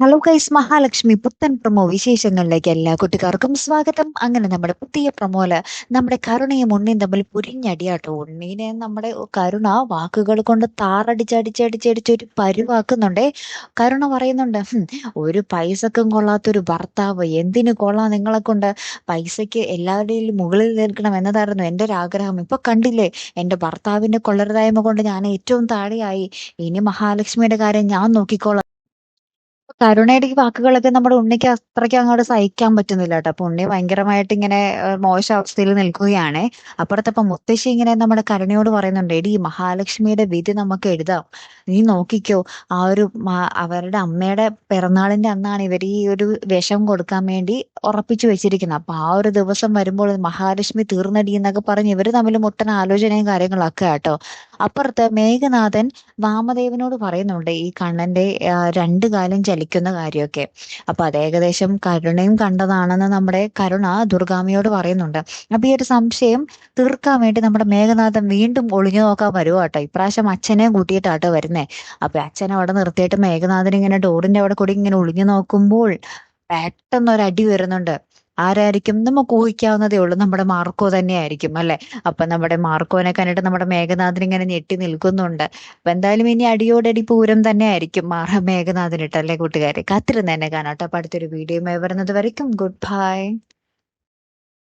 Hello guys Mahalakshmi പുത്തൻ promo വിശേഷങ്ങളിലേക്ക് എല്ലാ കുട്ടികാർക്കും സ്വാഗതം. അങ്ങനെ നമ്മുടെ പുതിയ പ്രൊമോൽ നമ്മുടെ കരുണയും ഉണ്ണിയും തമ്മിൽ പുരിഞ്ഞടിയാട്ടോ. ഉണ്ണീനെ നമ്മുടെ കരുണ വാക്കുകൾ കൊണ്ട് താറടിച്ചടിച്ചടിച്ചടിച്ച് ഒരു പരുവാക്കുന്നുണ്ടേ. കരുണ പറയുന്നുണ്ട് ഒരു പൈസക്കും കൊള്ളാത്തൊരു ഭർത്താവ് എന്തിനു കൊള്ളാം നിങ്ങളെ കൊണ്ട്? പൈസയ്ക്ക് എല്ലാവരുടെയും മുകളിൽ നിൽക്കണം എന്നതായിരുന്നു എന്റെ ഒരു ആഗ്രഹം. ഇപ്പൊ കണ്ടില്ലേ എന്റെ ഭർത്താവിന്റെ കൊള്ളരുതായ്മ കൊണ്ട് ഞാൻ ഏറ്റവും താഴെയായി. ഇനി മഹാലക്ഷ്മിയുടെ കാര്യം ഞാൻ നോക്കിക്കോളാം. കരുണയുടെ ഈ വാക്കുകളൊക്കെ നമ്മുടെ ഉണ്ണിക്ക് അത്രയ്ക്ക് അങ്ങോട്ട് സഹിക്കാൻ പറ്റുന്നില്ല കേട്ടോ. അപ്പൊ ഉണ്ണി ഭയങ്കരമായിട്ട് ഇങ്ങനെ ഏഹ്, മോശം അവസ്ഥയിൽ നിൽക്കുകയാണ്. അപ്പുറത്തപ്പം മുത്തശ്ശി ഇങ്ങനെ നമ്മുടെ കരുണയോട് പറയുന്നുണ്ട് എടി മഹാലക്ഷ്മിയുടെ വിധി നമുക്ക് എഴുതാം. നീ നോക്കിക്കോ ആ ഒരു അവരുടെ അമ്മയുടെ പിറന്നാളിന്റെ അന്നാണ് ഇവർ ഈ ഒരു വിഷം കൊടുക്കാൻ വേണ്ടി ഉറപ്പിച്ചു വെച്ചിരിക്കുന്നത്. അപ്പൊ ആ ഒരു ദിവസം വരുമ്പോൾ മഹാലക്ഷ്മി തീർന്നടി എന്നൊക്കെ പറഞ്ഞ് ഇവർ തമ്മിൽ മുട്ടൻ ആലോചനയും കാര്യങ്ങളൊക്കെ കേട്ടോ. അപ്പുറത്ത് മേഘനാഥൻ വാമദേവനോട് പറയുന്നുണ്ട് ഈ കണ്ണന്റെ രണ്ടു രണ്ട് കാലും ചലിക്കുന്ന കാര്യമൊക്കെ. അപ്പൊ അത് ഏകദേശം കരുണയും കണ്ടതാണെന്ന് നമ്മുടെ കരുണ ദുർഗാമിയോട് പറയുന്നുണ്ട്. അപ്പൊ ഈ ഒരു സംശയം തീർക്കാൻ വേണ്ടി നമ്മുടെ മേഘനാഥൻ വീണ്ടും ഒളിഞ്ഞു നോക്കാൻ വരുവോ കേട്ടോ ഇപ്രാവശ്യം അച്ഛനെ കൂട്ടിയിട്ടാട്ടോ വരുന്നേ. അപ്പൊ അച്ഛൻ അവിടെ നിർത്തിയിട്ട് മേഘനാഥൻ ഇങ്ങനെ ഡോറിന്റെ അവിടെ കൂടി ഇങ്ങനെ ഒളിഞ്ഞു നോക്കുമ്പോൾ പെട്ടെന്ന് ഒരു അടി വരുന്നുണ്ട്. ആരായിരിക്കും? നമുക്ക് ഊഹിക്കാവുന്നതേ ഉള്ളൂ. നമ്മുടെ മാർക്കോ തന്നെയായിരിക്കും അല്ലെ? അപ്പൊ നമ്മുടെ മാർക്കോനെ കണ്ടിട്ട് നമ്മുടെ മേഘനാഥൻ ഇങ്ങനെ ഞെട്ടി നിൽക്കുന്നുണ്ട്. അപ്പൊ എന്തായാലും ഇനി അടിയോടടി പൂരം തന്നെ ആയിരിക്കും മാറ മേഘനാഥനിട്ടല്ലേ കൂട്ടുകാരെ? കാത്തിരുന്ന് തന്നെ കാണാം കേട്ടോ. അപ്പൊ അടുത്തൊരു വീഡിയോ വരുന്നത് വരയ്ക്കും. Good bye